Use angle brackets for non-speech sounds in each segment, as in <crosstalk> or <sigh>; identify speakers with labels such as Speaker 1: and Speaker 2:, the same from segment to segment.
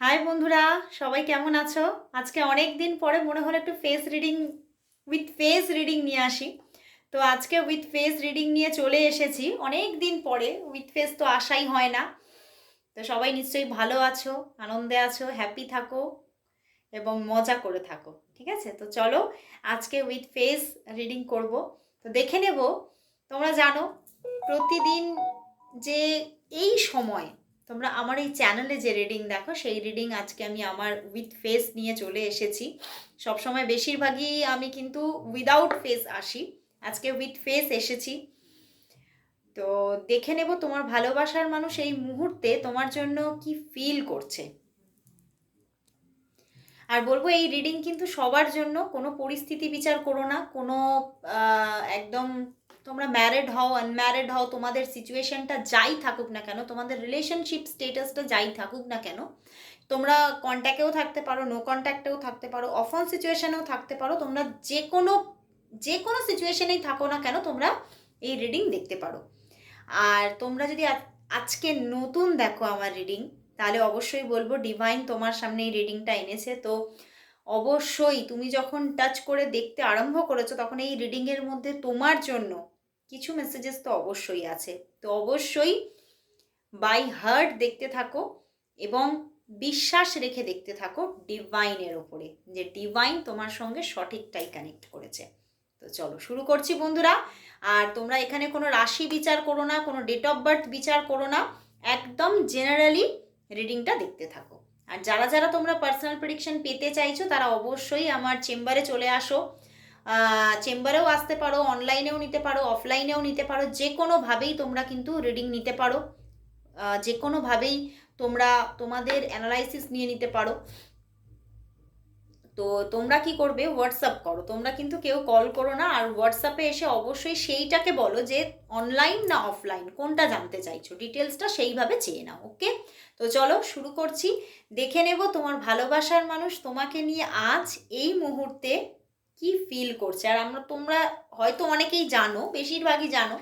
Speaker 1: High বন্ধুরা। সবাই কেমন আছো? আজকে অনেক দিন পরে মনে হলো একটু face reading with face reading নিয়ে আসি। তো আজকে উইথ ফেস রিডিং নিয়ে চলে এসেছি। অনেক দিন পরে উইথ ফেস তো আসাই হয় না। তো সবাই নিশ্চয়ই ভালো আছো, আনন্দে আছো হ্যাপি থাকো এবং মজা করে থাকো, ঠিক আছে? তো চলো আজকে উইথ ফেস রিডিং করব। তো দেখে নেব, তোমরা জানো, প্রতিদিন যে এই সময় তোমরা আমার এই চ্যানেলে যে রিডিং দেখো, সেই রিডিং আজকে আমি আমার উইথ ফেস নিয়ে চলে এসেছি। সবসময় বেশিরভাগই আমি কিন্তু উইদাউট ফেস আসি। আজকে উইথ ফেস এসেছি। তো দেখে নেব তোমার ভালোবাসার মানুষ এই মুহূর্তে তোমার জন্য কি ফিল করছে। আর বলব এই রিডিং কিন্তু সবার জন্য, কোনো পরিস্থিতি বিচার করো না, কোনো একদম তোমরা ম্যারিড হও আনম্যারিড হও, তোমাদের সিচুয়েশনটা যাই থাকুক না কেন, তোমাদের রিলেশনশিপ স্টেটাসটা যাই থাকুক না কেন, তোমরা কন্ট্যাক্টেও থাকতে পারো নো কন্ট্যাক্টেও থাকতে পারো অফন সিচুয়েশনেও থাকতে পারো, তোমরা যে কোনো যে কোনো সিচুয়েশনেই থাকো না কেন, তোমরা এই রিডিং দেখতে পারো। আর তোমরা যদি আজ- আজকে নতুন দেখো আমার রিডিং তাহলে অবশ্যই বলব ডিভাইন তোমার সামনে এই রিডিংটা এনেছে। তো অবশ্যই তুমি যখন টাচ করে দেখতে আরম্ভ করেছ, তখন এই রিডিংয়ের মধ্যে তোমার জন্য কিছু মেসেজেস তো অবশ্যই আছে। তো অবশ্যই বাই হার্ট দেখতে থাকো এবং বিশ্বাস রেখে দেখতে থাকো ডিভাইনের ওপরে যে ডিভাইন তোমার সঙ্গে সঠিকটাই কানেক্ট করেছে। তো চলো শুরু করছি বন্ধুরা। আর তোমরা এখানে কোনো রাশি বিচার করো না, কোনো ডেট অফ বার্থ বিচার করো না, একদম জেনারেলি রিডিংটা দেখতে থাকো। আর যারা যারা তোমরা পার্সোনাল প্রেডিকশন পেতে চাইছো, তারা অবশ্যই আমার চেম্বারে চলে আসো। চেম্বারেও আসতে পারো অনলাইনেও নিতে পারো অফলাইনেও নিতে পারো, যে কোনোভাবেই তোমরা কিন্তু রিডিং নিতে পারো। যে কোনোভাবেই তোমরা তোমাদের অ্যানালাইসিস নিয়ে নিতে পারো। তো তোমরা কি করবে? হোয়াটসঅ্যাপ করো। তোমরা কিন্তু কেউ কল করো না। আর হোয়াটসঅ্যাপে এসে অবশ্যই সেইটাকে বলো যে অনলাইন না অফলাইন কোনটা জানতে চাইছো? ডিটেলসটা সেইভাবে চেয়ে নাও ওকে তো চলো শুরু করছি। দেখে নেব তোমার ভালোবাসার মানুষ তোমাকে নিয়ে আজ এই মুহূর্তে কি ফিল করছে? আর আমরা তোমরা হয়তো অনেকেই জানো, বেশিরভাগই জানো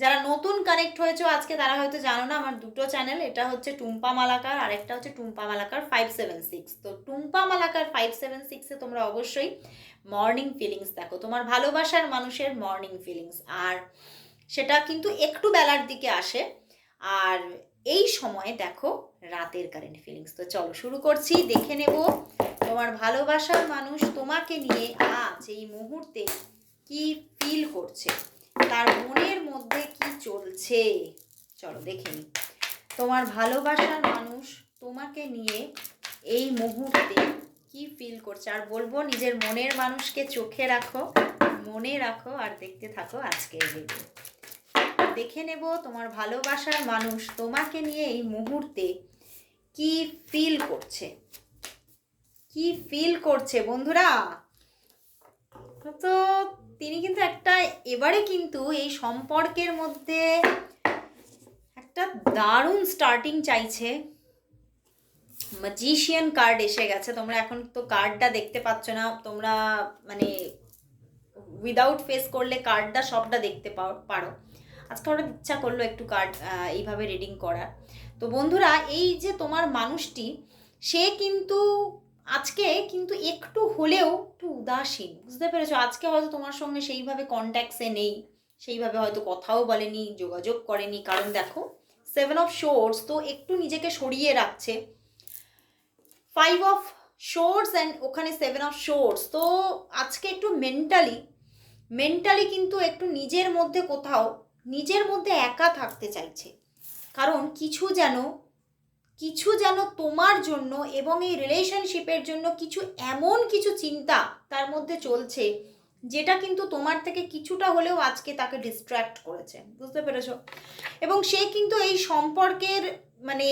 Speaker 1: যারা নতুন কানেক্ট হয়েছো, আজকে তারা হয়তো জানো না, আমার দুটো চ্যানেল এটা হচ্ছে টুম্পা মালাকার আর একটা হচ্ছে Tumpa Malakar five seven six তো টুম্পা মালাকার ফাইভ সেভেন সিক্সে তোমরা অবশ্যই মর্নিং ফিলিংস দেখো। তোমার ভালোবাসার মানুষের মর্নিং ফিলিংস আর সেটা কিন্তু একটু বেলার দিকে আসে। আর এই সময়ে দেখো রাতের কারেন্ট ফিলিংস তো চলো শুরু করছি, দেখে নেব তোমার ভালোবাসার মানুষ তোমাকে নিয়ে আজ এই মুহূর্তে কি ফিল করছে। তার মনের মধ্যে কি চলছে? চলো দেখে নিই। তোমার ভালোবাসার মানুষ তোমাকে নিয়ে এই মুহূর্তে কি ফিল করছে? আর বলব, নিজের মনের মানুষকে চোখে রাখো, মনে রাখো, আর দেখতে থাকো আজকের ভিডিও দেখে নেব তোমার ভালোবাসার মানুষ তোমাকে নিয়ে এই মুহূর্তে কি ফিল করছে? কি ফিল করছে বন্ধুরা? তো তিনি কিন্তু একটা, এবারে কিন্তু এই সম্পর্কের মধ্যে একটা দারুণ স্টার্টিং চাইছে। ম্যাজিশিয়ান কার্ড এসে গেছে। তোমরা এখন তো কার্ডটা দেখতে পাচ্ছ না। তোমরা মানে উইদাউট ফেস করলে কার্ডটা সবটা দেখতে পারো। আজকে ওরা ইচ্ছা করল একটু কার্ড এইভাবে রিডিং করার। তো বন্ধুরা, এই যে তোমার মানুষটি, সে কিন্তু আজকে কিন্তু একটু হলেও একটু উদাসীন, বুঝতে পেরেছ? আজকে হয়তো তোমার সঙ্গে সেইভাবে কন্ট্যাক্টসে নেই, সেইভাবে হয়তো কথাও বলেনি, যোগাযোগ করেনি। কারণ দেখো সেভেন অফ শোর্স তো একটু নিজেকে সরিয়ে রাখছে। ফাইভ অফ শোর্স অ্যান্ড ওখানে সেভেন অফ শোর্স তো আজকে একটু মেন্টালি মেন্টালি কিন্তু একটু নিজের মধ্যে কোথাও, নিজের মধ্যে একা থাকতে চাইছে। কারণ কিছু যেন কিছু যেন তোমার জন্য এবং এই রিলেশনশিপের জন্য কিছু এমন কিছু চিন্তা তার মধ্যে চলছে, যেটা কিন্তু তোমার থেকে কিছুটা হলেও আজকে তাকে ডিস্ট্র্যাক্ট করেছে। বুঝতে পেরেছ? এবং সে কিন্তু এই সম্পর্কের মানে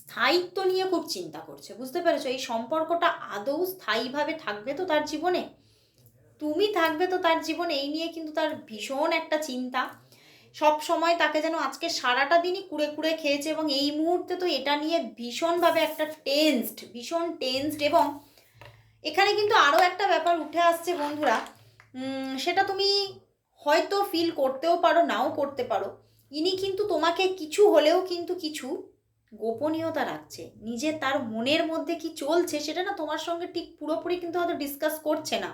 Speaker 1: স্থায়িত্ব নিয়ে খুব চিন্তা করছে। বুঝতে পেরেছ? এই সম্পর্কটা আদৌ স্থায়ীভাবে থাকবে তো তার জীবনে? তুমি থাকবে তো তার জীবনে? এই নিয়ে কিন্তু তার ভীষণ একটা চিন্তা। সব সময় তাকে যেন আজকে সারাটা দিনই কুড়ে কুড়ে খেয়েছে এবং এই মুহূর্তে তো এটা নিয়ে ভীষণভাবে একটা টেন্সড ভীষণ টেন্সড এবং এখানে কিন্তু আরও একটা ব্যাপার উঠে আসছে বন্ধুরা। সেটা তুমি হয়তো ফিল করতেও পারো, নাও করতে পারো। ইনি কিন্তু তোমাকে কিছু হলেও কিন্তু কিছু গোপনীয়তা রাখছে। নিজে তার মনের মধ্যে কি চলছে সেটা না তোমার সঙ্গে ঠিক পুরোপুরি কিন্তু হয়তো ডিসকাস করছে না।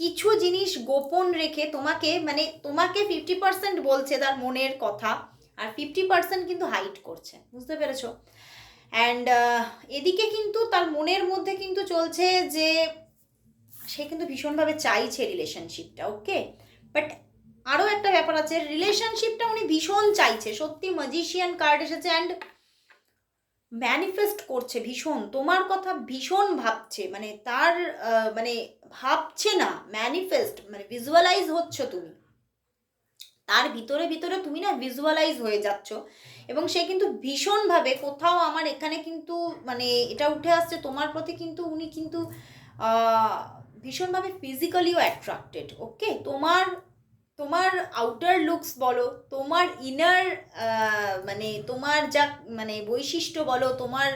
Speaker 1: কিছু জিনিস গোপন রেখে তোমাকে মানে তোমাকে ফিফটি পার্সেন্ট বলছে তার মনের কথা আর ফিফটি পার্সেন্ট কিন্তু হাইট করছে, বুঝতে পেরেছ? অ্যান্ড এদিকে কিন্তু তার মনের মধ্যে কিন্তু চলছে যে সে কিন্তু ভীষণভাবে চাইছে রিলেশনশিপটা ওকে বাট আরও একটা ব্যাপার আছে রিলেশনশিপটা উনি ভীষণ চাইছে, সত্যি ম্যাজিশিয়ান কার্ড এসেছে অ্যান্ড ম্যানিফেস্ট করছে ভীষণ, তোমার কথা ভীষণ ভাবছে মানে তার মানে ভাবছে না ম্যানিফেস্ট মানে ভিজুয়ালাইজ হচ্ছ তুমি। তার ভিতরে ভিতরে তুমি না ভিজুয়ালাইজ হয়ে যাচ্ছ। এবং সে কিন্তু ভীষণভাবে কোথাও আমার এখানে কিন্তু মানে এটা উঠে আসছে, তোমার প্রতি কিন্তু উনি কিন্তু ভীষণভাবে ফিজিক্যালিও অ্যাট্রাক্টেড ওকে তোমার তোমার আউটার লুকস বলো, তোমার ইনার মানে তোমার যা মানে বৈশিষ্ট্য বলো, তোমার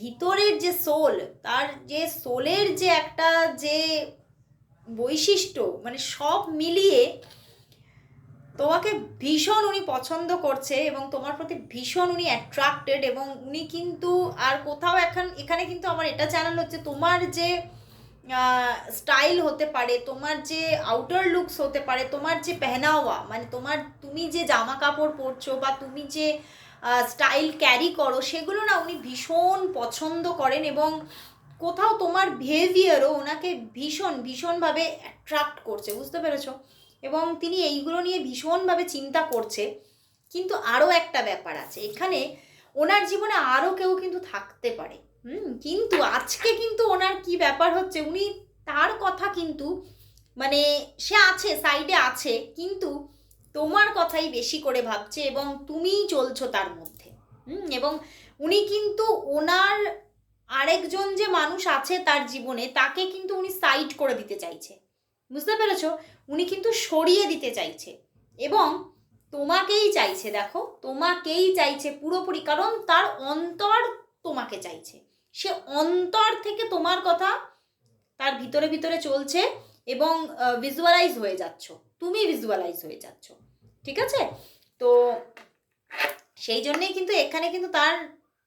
Speaker 1: ভিতরের যে সোল, তার যে সোলের যে একটা যে বৈশিষ্ট্য মানে সব মিলিয়ে তোমাকে ভীষণ উনি পছন্দ করছে এবং তোমার প্রতি ভীষণ উনি অ্যাট্রাক্টেড এবং উনি কিন্তু আর কোথাও এখন, এখানে কিন্তু আমার এটা চ্যানেল হচ্ছে তোমার যে স্টাইল হতে পারে, তোমার যে আউটার লুকস হতে পারে, তোমার যে পেহনাওয়া মানে তোমার তুমি যে জামা কাপড় পরছো বা তুমি যে স্টাইল ক্যারি করো, সেগুলো না উনি ভীষণ পছন্দ করেন এবং কোথাও তোমার বিহেভিয়ারও ওনাকে ভীষণ, ভীষণভাবে অ্যাট্রাক্ট করছে, বুঝতে পেরেছ? এবং তিনি এইগুলো নিয়ে ভীষণভাবে চিন্তা করছে। কিন্তু আরও একটা ব্যাপার আছে, এখানে ওনার জীবনে আরও কেউ কিন্তু থাকতে পারে। হুম, কিন্তু আজকে কিন্তু ওনার কি ব্যাপার হচ্ছে, উনি তার কথা কিন্তু মানে সে আছে সাইডে আছে, কিন্তু তোমার কথাই বেশি করে ভাবছে এবং তুমিই চলছো তার মধ্যে। হুম, এবং উনি কিন্তু ওনার আরেকজন যে মানুষ আছে তার জীবনে, তাকে কিন্তু উনি সাইড করে দিতে চাইছে। বুঝতে পেরেছ? উনি কিন্তু সরিয়ে দিতে চাইছে। এবং তোমাকেই চাইছে, দেখো, তোমাকেই চাইছে পুরোপুরি, কারণ তার অন্তর তোমাকে চাইছে। সে অন্তর থেকে তোমার কথা তার ভিতরে ভিতরে চলছে এবং ভিজুয়ালাইজ হয়ে যাচ্ছ। তুমি ভিজুয়ালাইজ হয়ে যাচ্ছ। ঠিক আছে? তো সেই জন্যেই কিন্তু এখানে কিন্তু তার,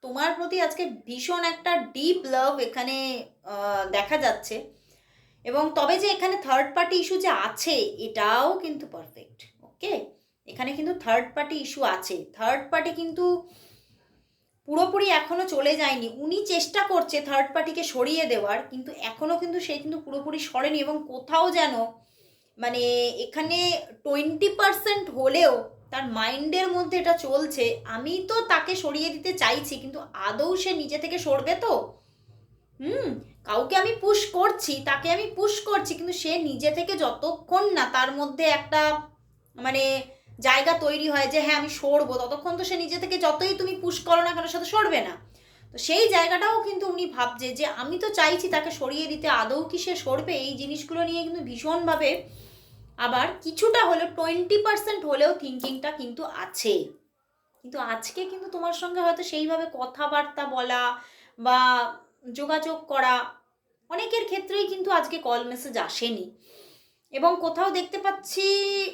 Speaker 1: তোমার প্রতি আজকে ভীষণ একটা ডিপ লাভ এখানে দেখা যাচ্ছে। এবং তবে যে এখানে থার্ড পার্টি ইস্যু যে আছে, এটাও কিন্তু পারফেক্ট ওকে এখানে কিন্তু থার্ড পার্টি ইস্যু আছে। থার্ড পার্টি কিন্তু পুরোপুরি এখনও চলে যায়নি। উনি চেষ্টা করছে থার্ড পার্টিকে সরিয়ে দেওয়ার, কিন্তু এখনও কিন্তু সে কিন্তু পুরোপুরি সরেনি এবং কোথাও যেন মানে এখানে টোয়েন্টি পার্সেন্ট হলেও তার মাইন্ডের মধ্যে এটা চলছে, আমি তো তাকে সরিয়ে দিতে চাইছি, কিন্তু আদৌ সে নিজে থেকে সরবে তো? হুম, কাউকে আমি পুশ করছি, তাকে আমি পুশ করছি, কিন্তু সে নিজে থেকে যতক্ষণ না তার মধ্যে একটা মানে জায়গা তৈরি হয় যে হ্যাঁ আমি সরবো, ততক্ষণ তো সে নিজে থেকে যতই তুমি পুশ করো না কেন, সে তো সরবে না। তো সেই জায়গাটাও কিন্তু উনি ভাবছে যে, আমি তো চাইছি তাকে সরিয়ে দিতে, আদৌ কি সে সরবে? এই জিনিসগুলো নিয়ে কিন্তু ভীষণভাবে আবার কিছুটা হলেও টোয়েন্টি পার্সেন্ট হলেও থিঙ্কিংটা কিন্তু আছে। কিন্তু আজকে কিন্তু তোমার সঙ্গে হয়তো সেইভাবে কথাবার্তা বলা বা যোগাযোগ করা অনেকের ক্ষেত্রেই কিন্তু আজকে কল মেসেজ আসেনি। এবং কোথাও দেখতে পাচ্ছি,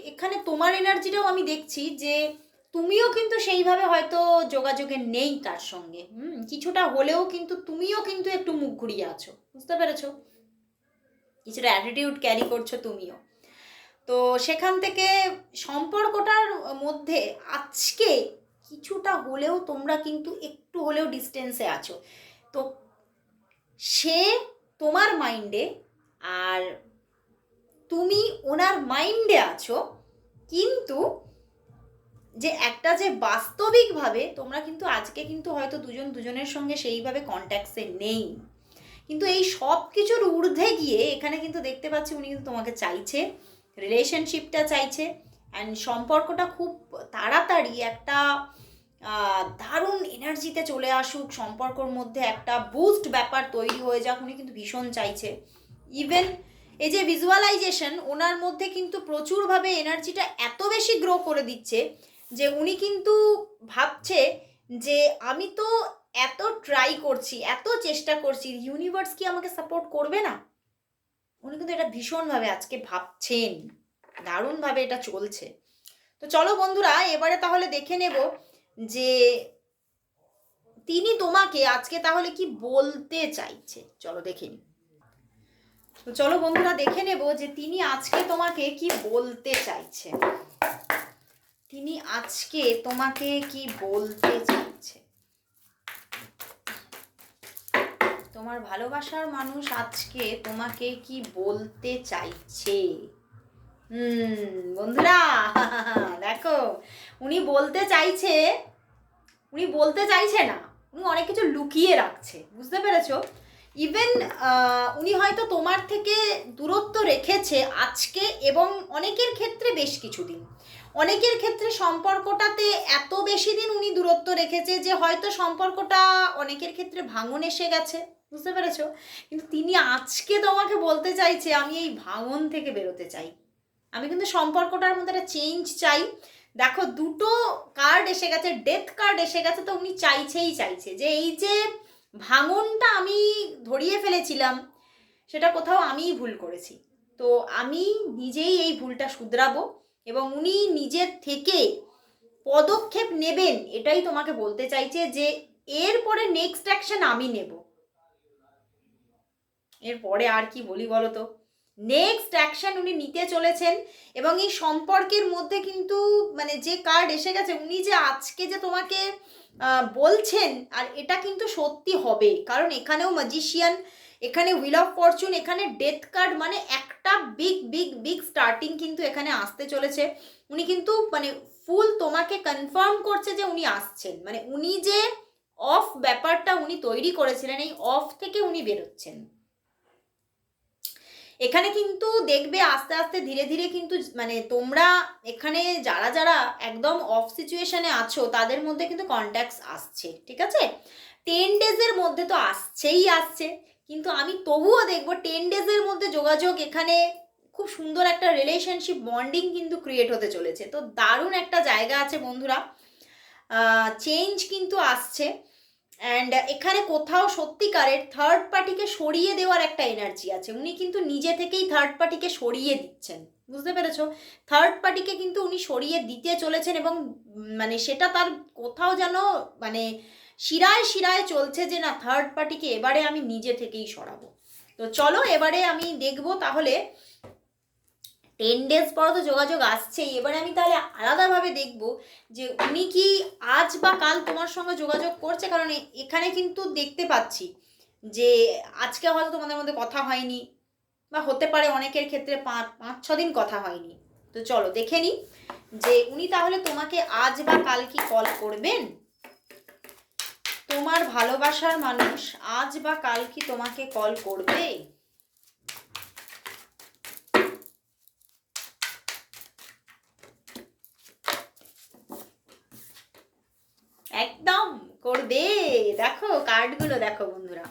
Speaker 1: এখানে তোমার এনার্জিটাও আমি দেখছি যে তুমিও কিন্তু সেইভাবে হয়তো যোগাযোগে নেই তার সঙ্গে। হুম, কিছুটা হলেও কিন্তু তুমিও কিন্তু একটু মুখ ঘুরিয়ে আছো। বুঝতে পেরেছ? কিছুটা অ্যাটিটিউড ক্যারি করছ তুমিও। তো সেখান থেকে সম্পর্কটার মধ্যে আজকে কিছুটা হলেও তোমরা কিন্তু একটু হলেও ডিস্টেন্সে আছো। তো সে তোমার মাইন্ডে আর তুমি ওনার মাইন্ডে আছো, কিন্তু যে একটা যে বাস্তবিকভাবে তোমরা কিন্তু আজকে কিন্তু হয়তো দুজন দুজনের সঙ্গে সেইভাবে কন্ট্যাক্টসে নেই। কিন্তু এই সব কিছুর ঊর্ধ্বে গিয়ে এখানে কিন্তু দেখতে পাচ্ছি উনি কিন্তু তোমাকে চাইছে। রিলেশনশিপটা চাইছে অ্যান্ড সম্পর্কটা খুব তাড়াতাড়ি একটা দারুণ এনার্জিতে চলে আসুক, সম্পর্কর মধ্যে একটা বুস্ট ব্যাপার তৈরি হয়ে যাক, উনি কিন্তু ভীষণ চাইছে। ইভেন এই যে ভিজুয়ালাইজেশন ওনার মধ্যে কিন্তু প্রচুরভাবে এনার্জিটা এত বেশি গ্রো করে দিচ্ছে, যে উনি কিন্তু ভাবছে যে আমি তো এত ট্রাই করছি, এত চেষ্টা করছি ইউনিভার্স কি আমাকে সাপোর্ট করবে না? উনি কিন্তু এটা ভীষণভাবে আজকে ভাবছেন, দারুণভাবে এটা চলছে। তো চলো বন্ধুরা, এবারে তাহলে দেখে নেব যে তিনি তোমাকে আজকে তাহলে কি বলতে চাইছে। চলো দেখে নি। তো চলো বন্ধুরা, দেখে নেব যে তিনি আজকে তোমাকে কি বলতে চাইছে। তিনি আজকে তোমাকে কি বলতে চাইছে। তোমার ভালোবাসার মানুষ আজকে তোমাকে কি বলতে চাইছে? হুম, বন্ধুরা, <laughs> দেখো, উনি বলতে চাইছে, উনি বলতে চাইছে না, উনি অনেক কিছু লুকিয়ে রাখছে, বুঝতে পেরেছ? ইভেন উনি হয়তো তোমার থেকে দূরত্ব রেখেছে আজকে এবং অনেকের ক্ষেত্রে বেশ কিছুদিন। অনেকের ক্ষেত্রে সম্পর্কটাতে এত বেশি দিন উনি দূরত্ব রেখেছে যে হয়তো সম্পর্কটা অনেকের ক্ষেত্রে ভাঙন এসে গেছে। বুঝতে পেরেছ? কিন্তু তিনি আজকে তোমাকে বলতে চাইছে, আমি এই ভাঙন থেকে বেরোতে চাই। আমি কিন্তু সম্পর্কটার মধ্যে একটা চেঞ্জ চাই। দেখো, দুটো কার্ড এসে গেছে ডেথ কার্ড এসে গেছে, তো উনি চাইছেই চাইছে। যে এই যে ভাঙনটা আমি ধরিয়ে ফেলেছিলাম, সেটা কোথাও আমিই ভুল করেছি। তো আমি নিজেই এই ভুলটা শুধরাবো এবং উনি নিজের থেকে পদক্ষেপ নেবেন, এটাই তোমাকে বলতে চাইছে যে এরপরে নেক্সট অ্যাকশন আমি নেব। এরপরে আর কি বলি বলো তো নেক্সট অ্যাকশন উনি নিতে চলেছেন এবং এই সম্পর্কের মধ্যে কিন্তু মানে যে কার্ড এসে গেছে, উনি যে আজকে যে তোমাকে বলছেন, আর এটা কিন্তু সত্যি হবে। কারণ এখানেও ম্যাজিশিয়ান এখানে হুইল অফ ফরচুন এখানে ডেথ কার্ড মানে একটা বিগ বিগ বিগ স্টার্টিং কিন্তু এখানে আসতে চলেছে। উনি কিন্তু মানে ফুল তোমাকে কনফার্ম করছে যে উনি আসছেন। মানে উনি যে অফ ব্যাপারটা উনি তৈরি করেছিলেন, এই অফ থেকে উনি বেরোচ্ছেন। এখানে কিন্তু দেখবে আস্তে আস্তে ধীরে ধীরে কিন্তু মানে তোমরা এখানে যারা যারা একদম অফ সিচুয়েশনে আছো, তাদের মধ্যে কিন্তু কন্ট্যাক্টস আসছে, ঠিক আছে? টেন ডেজের মধ্যে তো আসছেই আসছে, কিন্তু আমি তবুও দেখব টেন ডেজের মধ্যে যোগাযোগ এখানে খুব সুন্দর একটা রিলেশনশিপ বন্ডিং কিন্তু ক্রিয়েট হতে চলেছে। তো দারুণ একটা জায়গা আছে বন্ধুরা। চেঞ্জ কিন্তু আসছে। অ্যান্ড এখানে কোথাও সত্যিকারের থার্ড পার্টিকে সরিয়ে দেওয়ার একটা এনার্জি আছে। উনি কিন্তু নিজে থেকেই থার্ড পার্টিকে সরিয়ে দিচ্ছেন। বুঝতে পেরেছ? থার্ড পার্টিকে কিন্তু উনি সরিয়ে দিতে চলেছেন এবং মানে সেটা তার কোথাও যেন মানে শিরায় শিরায় চলছে যে না থার্ড পার্টিকে এবারে আমি নিজে থেকেই সরাবো। তো চলো, এবারে আমি দেখব তাহলে টেন ডেজ পর তো যোগাযোগ আসছেই। এবারে আমি তাহলে আলাদাভাবে দেখব যে উনি কি আজ বা কাল তোমার সঙ্গে যোগাযোগ করছে, কারণ এখানে কিন্তু দেখতে পাচ্ছি যে আজকে হয়তো তোমাদের মধ্যে কথা হয়নি বা হতে পারে অনেকের ক্ষেত্রে পাঁচ পাঁচ, ছ দিন কথা হয়নি। তো চলো দেখে নিই যে উনি তাহলে তোমাকে আজ বা কাল কি কল করবেন? তোমার ভালোবাসার মানুষ আজ বা কাল কি তোমাকে কল করবে? একদম করবে। দেখো কার্ডগুলো দেখো বন্ধুরা।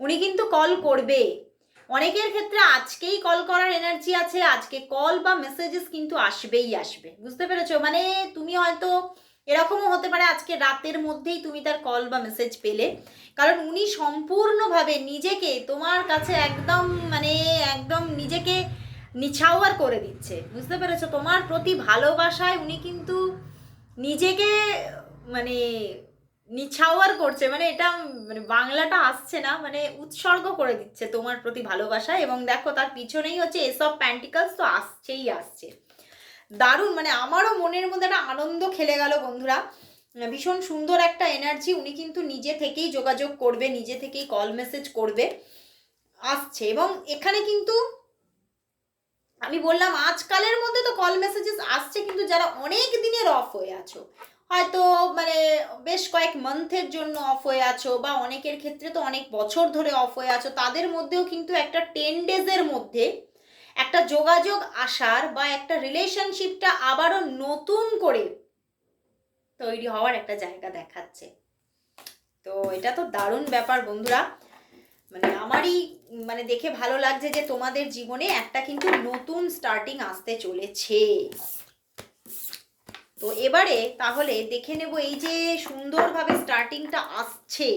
Speaker 1: উনি কিন্তু কল করবে। অনেকের ক্ষেত্রে আজকেই কল করার এনার্জি আছে, আজকে কল বা মেসেজেস কিন্তু আসবেই আসবে। বুঝতে পেরেছ? মানে তুমি হয়তো এরকমও হতে পারে আজকে রাতের মধ্যেই তুমি তার কল বা মেসেজ পেলে। কারণ উনি সম্পূর্ণভাবে নিজেকে তোমার কাছে একদম মানে একদম নিজেকে নিছাওয়ার করে দিচ্ছে। বুঝতে পেরেছ? তোমার প্রতি ভালোবাসায় উনি কিন্তু নিজেকে মানে নিছাওয়ার করছে মানে এটা মানে বাংলাটা আসছে না মানে উৎসর্গ করে দিচ্ছে তোমার প্রতি ভালোবাসা এবং দেখো তার পিছনেই হচ্ছে এসব প্যান্টিকালস তো আসছেই আসছে। দারুণ মানে আমারও মনের মধ্যে একটা আনন্দ খেলে গেল বন্ধুরা। ভীষণ সুন্দর একটা এনার্জি উনি কিন্তু নিজে থেকেই যোগাযোগ করবে, নিজে থেকেই কল মেসেজ করবে, আসছে এবং এখানে কিন্তু আমি বললাম, আজকালের মধ্যে তো কল মেসেজেস আসছে, কিন্তু যারা অনেক দিনের অফ হয়ে আছো হয়তো মানে বেশ কয়েক মান্থের জন্য অফ হয়ে আছো বা অনেকের ক্ষেত্রে তো অনেক বছর ধরে অফ হয়ে আছো, তাদের মধ্যেও কিন্তু একটা টেন ডেজের মধ্যে একটা যোগাযোগ আসার বা একটা রিলেশনশিপটা আবারও নতুন করে তৈরি হওয়ার একটা জায়গা দেখাচ্ছে। তো এটা তো দারুণ ব্যাপার বন্ধুরা। মানে আমারই মানে দেখে ভালো লাগছে যে তোমাদের জীবনে একটা কিন্তু নতুন স্টার্টিং আসতে চলেছে। তো এবারে তাহলে দেখে নেব এই যে সুন্দরভাবে স্টার্টিংটা আসছে।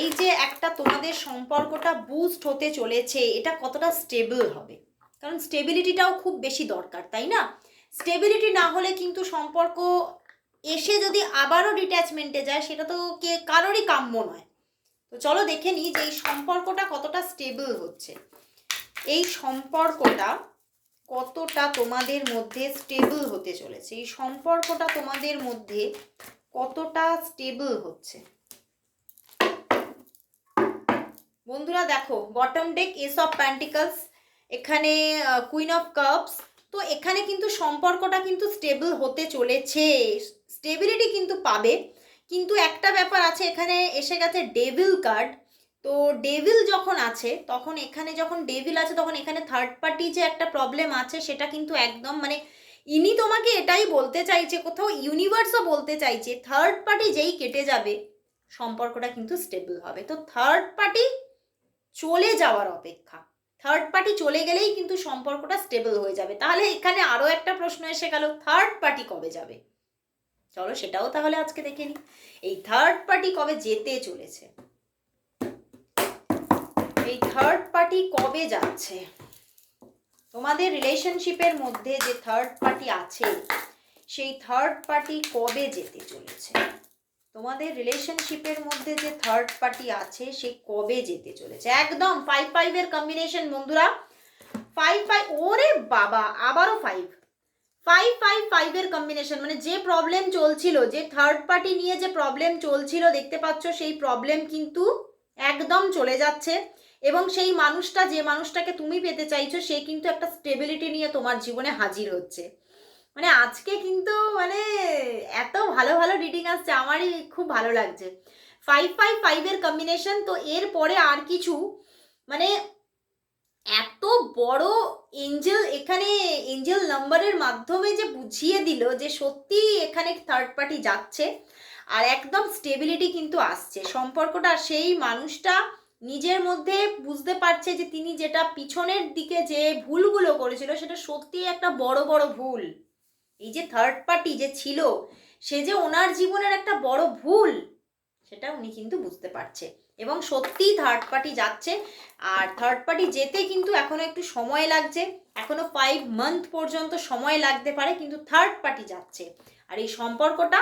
Speaker 1: এই যে একটা তোমাদের সম্পর্কটা বুস্ট হতে চলেছে, এটা কতটা স্টেবল হবে? কারণ স্টেবিলিটিটাও খুব বেশি দরকার, তাই না? স্টেবিলিটি না হলে কিন্তু সম্পর্ক এসে যদি আবারও ডিট্যাচমেন্টে যায়, সেটা তো কে, কারোরই কাম্য নয়। তো চলো দেখে নিই যে এই সম্পর্কটা কতটা স্টেবল হচ্ছে। এই সম্পর্কটা কতটা তোমাদের মধ্যে স্টেবল হতে চলেছে? এই সম্পর্কটা তোমাদের মধ্যে কতটা স্টেবল হচ্ছে? বন্ধুরা দেখো bottom deck ace of pentacles এখানে কুইন অফ কাপস তো এখানে কিন্তু সম্পর্কটা কিন্তু স্টেবল হতে চলেছে। স্টেবিলিটি কিন্তু পাবে। কিন্তু একটা ব্যাপার আছে, এখানে এসে গেছে ডেভিল কার্ড তো ডেভিল যখন আছে, তখন এখানে যখন ডেভিল আছে, তখন এখানে থার্ড পার্টি যে একটা প্রবলেম আছে, সেটা কিন্তু একদম মানে ইনি তোমাকে এটাই বলতে চাইছে, কোথাও ইউনিভার্সও বলতে চাইছে থার্ড পার্টি যেই কেটে যাবে, সম্পর্কটা কিন্তু স্টেবল হবে। তো থার্ড পার্টি চলে যাওয়ার অপেক্ষা। থার্ড পার্টি চলে গেলেই কিন্তু সম্পর্কটা স্টেবল হয়ে যাবে। তাহলে এখানে আরও একটা প্রশ্ন এসে গেল থার্ড পার্টি কবে যাবে? চলো সেটাও তাহলে আজকে দেখে নিই। এই থার্ড পার্টি কবে যেতে চলেছে? এই থার্ড পার্টি কবে যাচ্ছে? তোমাদের রিলেশনশিপের মধ্যে যে থার্ড পার্টি আছে, সেই থার্ড পার্টি কবে যেতে চলেছে? তোমাদের রিলেশনশিপের মধ্যে যে থার্ড পার্টি আছে, সে কবে যেতে চলেছে? একদম ফাইভ ফাইভের কম্বিনেশন বন্ধুরা। ফাইভ ফাইভ ওরে বাবা, আবারও ফাইভ ফাইভ ফাইভ ফাইভের কম্বিনেশন মানে যে প্রবলেম চলছিল, যে থার্ড পার্টি নিয়ে যে প্রবলেম চলছিল, দেখতে পাচ্ছ সেই প্রবলেম কিন্তু একদম চলে যাচ্ছে। এবং সেই মানুষটা, যে মানুষটাকে তুমি পেতে চাইছো, সে কিন্তু একটা স্টেবিলিটি নিয়ে তোমার জীবনে হাজির হচ্ছে। মানে আজকে কিন্তু মানে এত ভালো ভালো রিডিং আসছে, আমারই খুব ভালো লাগছে। ফাইভ ফাইভ ফাইভের কম্বিনেশন তো এর পরে আর কিছু মানে এত বড় এঞ্জেল এখানে এঞ্জেল নাম্বারের মাধ্যমে যে বুঝিয়ে দিল যে সত্যি এখানে থার্ড পার্টি যাচ্ছে, আর একদম স্টেবিলিটি কিন্তু আসছে। সম্পর্কটা, সেই মানুষটা নিজের মধ্যে বুঝতে পারছে যে তিনি যেটা পিছনের দিকে যে ভুলগুলো করেছিল, সেটা সত্যি একটা বড় বড় ভুল। এই যে থার্ড পার্টি যে ছিল, সে যে ওনার জীবনের একটা বড় ভুল, সেটা উনি কিন্তু বুঝতে পারছে। এবং সত্যিই থার্ড পার্টি যাচ্ছে, আর থার্ড পার্টি যেতে কিন্তু এখনও একটু সময় লাগছে। এখনও ফাইভ মান্থ পর্যন্ত সময় লাগতে পারে, কিন্তু থার্ড পার্টি যাচ্ছে। আর এই সম্পর্কটা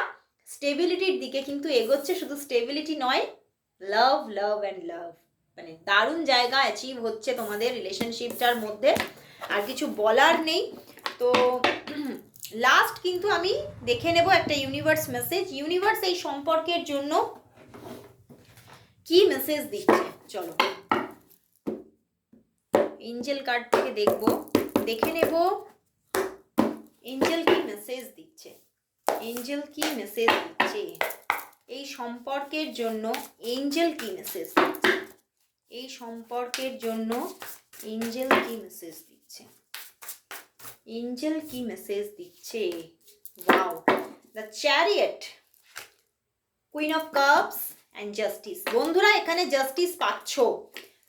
Speaker 1: স্টেবিলিটির দিকে কিন্তু এগোচ্ছে, শুধু স্টেবিলিটি নয় লাভ লাভ অ্যান্ড লাভ মানে দারুণ জায়গা অ্যাচিভ হচ্ছে তোমাদের রিলেশনশিপটার মধ্যে। আর কিছু বলার নেই। তো <clears throat> লাস্ট কিন্তু আমি দেখে নেব একটা ইউনিভার্স মেসেজ ইউনিভার্স এই সম্পর্কের জন্য কি মেসেজ দিচ্ছে? চলো। এঞ্জেল কার্ড থেকে দেখব। দেখে নেব। এঞ্জেল কি মেসেজ দিচ্ছে? এঞ্জেল কি মেসেজ দিচ্ছে? এই সম্পর্কের জন্য এঞ্জেল কি মেসেজ দিচ্ছে? এই সম্পর্কের জন্য এঞ্জেল কি মেসেজ দিচ্ছে? এঞ্জেল কি মেসেজ দিচ্ছে? Wow the chariot queen of cups and justice বন্ধুরা, এখানে জাস্টিস পাচ্ছ।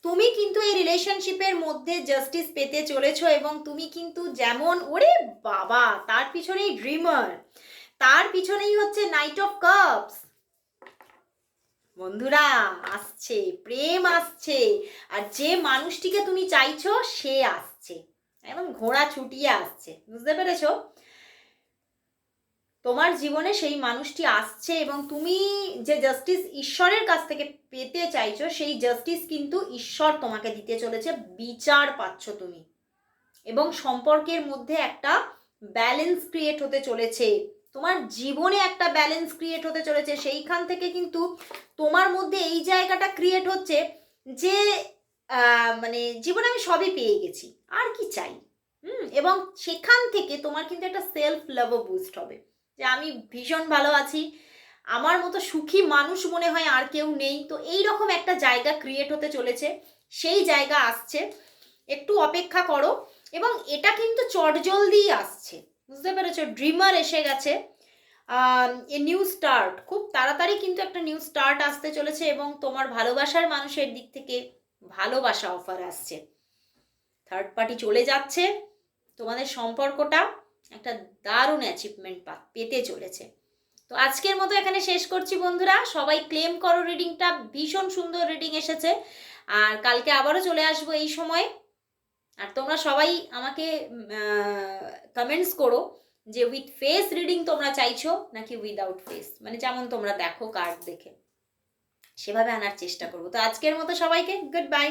Speaker 1: তুমি কিন্তু এই রিলেশনশিপের মধ্যে জাস্টিস পেতে চলেছো এবং তুমি কিন্তু যেমন, ওরে বাবা, তার পিছনেই ড্রিমার তার পিছনেই হচ্ছে নাইট অফ কাপস বন্ধুরা, আসছে, প্রেম আসছে। আর যে মানুষটিকে তুমি চাইছো, সে আসছে। একদম ঘোড়া ছুটিয়ে আসছে। বুঝতে পেরেছ? তোমার জীবনে সেই মানুষটি আসছে এবং তুমি যে জাস্টিস ঈশ্বরের কাছ থেকে পেতে চাইছো, সেই জাস্টিস কিন্তু ঈশ্বর তোমাকে দিতে চলেছে। বিচার পাচ্ছ তুমি। এবং সম্পর্কের মধ্যে একটা ব্যালেন্স ক্রিয়েট হতে চলেছে। তোমার জীবনে একটা ব্যালেন্স ক্রিয়েট হতে চলেছে। সেইখান থেকে কিন্তু তোমার মধ্যে এই জায়গাটা ক্রিয়েট হচ্ছে যে মানে জীবনে আমি সবই পেয়ে গেছি, আর কি চাই? হুম, এবং সেখান থেকে তোমার কিন্তু একটা সেলফ লাভও বুস্ট হবে। যে আমি ভীষণ ভালো আছি, আমার মতো সুখী মানুষ মনে হয় আর কেউ নেই। তো এই রকম একটা জায়গা ক্রিয়েট হতে চলেছে, সেই জায়গা আসছে। একটু অপেক্ষা করো, এবং এটা কিন্তু চটজলদিই আসছে। বুঝতে পেরেছ? ড্রিমার এসে গেছে। এ নিউ স্টার্ট খুব তাড়াতাড়ি কিন্তু একটা নিউ স্টার্ট আসতে চলেছে এবং তোমার ভালোবাসার মানুষের দিক থেকে ভালোবাসা অফার আসছে। থার্ড পার্টি চলে যাচ্ছে। তোমাদের সম্পর্কটা একটা দারুণ অ্যাচিভমেন্ট পেতে চলেছে। তো আজকের মতো এখানে শেষ করছি বন্ধুরা। সবাই ক্লেম করো রিডিংটা ভীষণ সুন্দর রিডিং এসেছে। আর কালকে আবারও চলে আসব এই সময়। আর তোমরা সবাই আমাকে কমেন্টস করো যে উইথ ফেস রিডিং তোমরা চাইছো নাকি উইদাউট ফেস মানে যেমন তোমরা দেখো কার্ড দেখে। সেভাবে আনার চেষ্টা করব। তো আজকের মতো সবাইকে গুড বাই